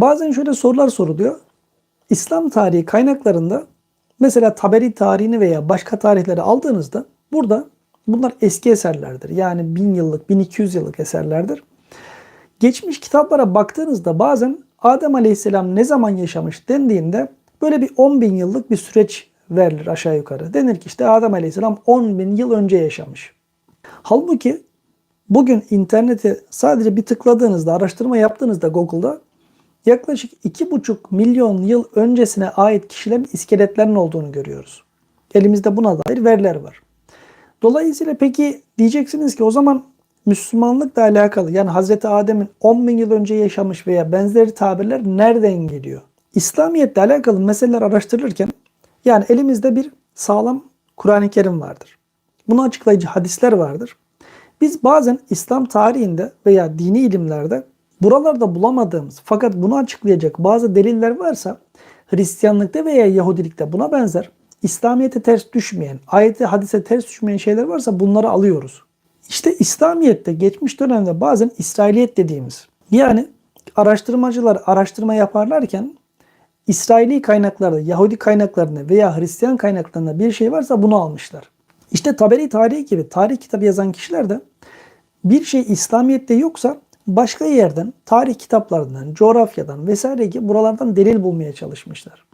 Bazen şöyle sorular soruluyor. İslam tarihi kaynaklarında mesela Taberi tarihini veya başka tarihleri aldığınızda burada bunlar eski eserlerdir. Yani 1000 yıllık, 1200 yıllık eserlerdir. Geçmiş kitaplara baktığınızda bazen Adem Aleyhisselam ne zaman yaşamış dendiğinde böyle bir 10 bin yıllık bir süreç verilir aşağı yukarı. Denir ki işte Adem Aleyhisselam 10 bin yıl önce yaşamış. Halbuki bugün internete sadece bir tıkladığınızda, araştırma yaptığınızda Google'da yaklaşık 2,5 milyon yıl öncesine ait kişilerin iskeletlerinin olduğunu görüyoruz. Elimizde buna dair veriler var. Dolayısıyla peki diyeceksiniz ki o zaman Müslümanlıkla alakalı yani Hazreti Adem'in 10 bin yıl önce yaşamış veya benzeri tabirler nereden geliyor? İslamiyetle alakalı meseleler araştırılırken yani elimizde bir sağlam Kur'an-ı Kerim vardır. Bunu açıklayıcı hadisler vardır. Biz bazen İslam tarihinde veya dini ilimlerde buralarda bulamadığımız fakat bunu açıklayacak bazı deliller varsa Hristiyanlıkta veya Yahudilikte buna benzer İslamiyet'e ters düşmeyen, ayete hadise ters düşmeyen şeyler varsa bunları alıyoruz. İşte İslamiyet'te geçmiş dönemde bazen İsrailiyet dediğimiz yani araştırmacılar araştırma yaparlarken İsraili kaynaklarda, Yahudi kaynaklarında veya Hristiyan kaynaklarında bir şey varsa bunu almışlar. İşte Taberi tarihi gibi tarih kitabı yazan kişiler de bir şey İslamiyet'te yoksa başka yerden, tarih kitaplarından, coğrafyadan vesaire gibi buralardan delil bulmaya çalışmışlar.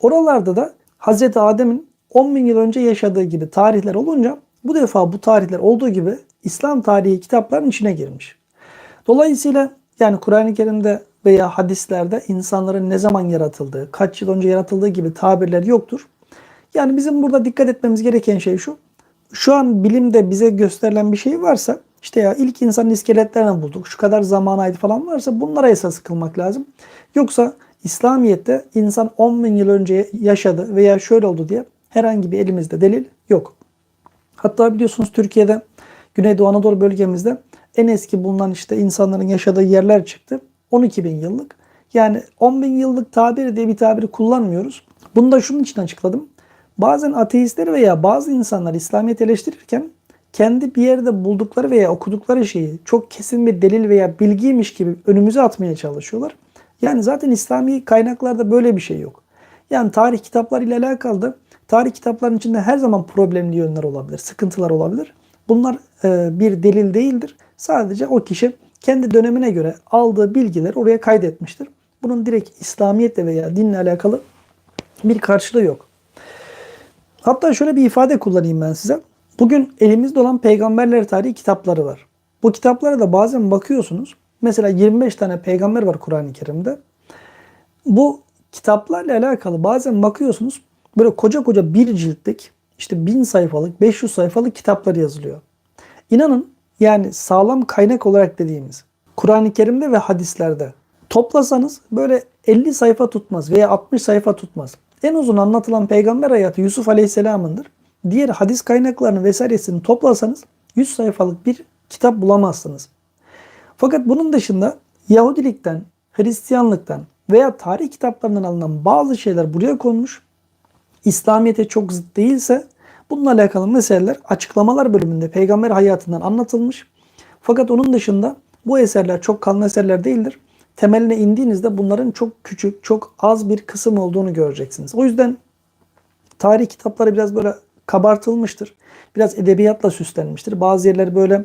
Oralarda da Hz. Adem'in 10 bin yıl önce yaşadığı gibi tarihler olunca bu defa bu tarihler olduğu gibi İslam tarihi kitapların içine girmiş. Dolayısıyla yani Kur'an-ı Kerim'de veya hadislerde insanların ne zaman yaratıldığı, kaç yıl önce yaratıldığı gibi tabirler yoktur. Yani bizim burada dikkat etmemiz gereken şey şu. Şu an bilimde bize gösterilen bir şey varsa işte ya ilk insanın iskeletlerini bulduk, şu kadar zamana ait falan varsa bunlara esas kılmak lazım. Yoksa İslamiyet'te insan 10 bin yıl önce yaşadı veya şöyle oldu diye herhangi bir elimizde delil yok. Hatta biliyorsunuz Türkiye'de Güneydoğu Anadolu bölgemizde en eski bulunan işte insanların yaşadığı yerler çıktı. 12 bin yıllık. Yani 10 bin yıllık tabir diye bir tabiri kullanmıyoruz. Bunu da şunun için açıkladım. Bazen ateistler veya bazı insanlar İslamiyet eleştirirken kendi bir yerde buldukları veya okudukları şeyi çok kesin bir delil veya bilgiymiş gibi önümüze atmaya çalışıyorlar. Yani zaten İslami kaynaklarda böyle bir şey yok. Yani tarih kitapları ile alakalı da tarih kitaplarının içinde her zaman problemli yönler olabilir, sıkıntılar olabilir. Bunlar e, bir delil değildir. Sadece o kişi kendi dönemine göre aldığı bilgileri oraya kaydetmiştir. Bunun direkt İslamiyetle veya dinle alakalı bir karşılığı yok. Hatta şöyle bir ifade kullanayım ben size. Bugün elimizde olan peygamberler tarihi kitapları var. Bu kitaplara da bazen bakıyorsunuz. Mesela 25 tane peygamber var Kur'an-ı Kerim'de. Bu kitaplarla alakalı bazen bakıyorsunuz böyle koca koca bir ciltlik işte 1000 sayfalık 500 sayfalık kitaplar yazılıyor. İnanın yani sağlam kaynak olarak dediğimiz Kur'an-ı Kerim'de ve hadislerde toplasanız böyle 50 sayfa tutmaz veya 60 sayfa tutmaz. En uzun anlatılan peygamber hayatı Yusuf Aleyhisselam'ındır. Diğer hadis kaynaklarını vesairesini toplasanız 100 sayfalık bir kitap bulamazsınız. Fakat bunun dışında Yahudilikten, Hristiyanlıktan veya tarih kitaplarından alınan bazı şeyler buraya konmuş. İslamiyet'e çok zıt değilse bununla alakalı meseleler açıklamalar bölümünde peygamber hayatından anlatılmış. Fakat onun dışında bu eserler çok kalın eserler değildir. Temeline indiğinizde bunların çok küçük, çok az bir kısım olduğunu göreceksiniz. O yüzden tarih kitapları biraz böyle kabartılmıştır. Biraz edebiyatla süslenmiştir. Bazı yerleri böyle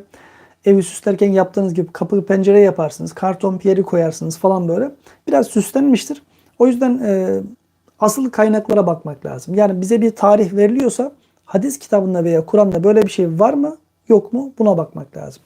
evi süslerken yaptığınız gibi kapı pencere yaparsınız. Karton piyeri koyarsınız falan böyle. Biraz süslenmiştir. O yüzden e, asıl kaynaklara bakmak lazım. Yani bize bir tarih veriliyorsa hadis kitabında veya Kur'an'da böyle bir şey var mı yok mu buna bakmak lazım.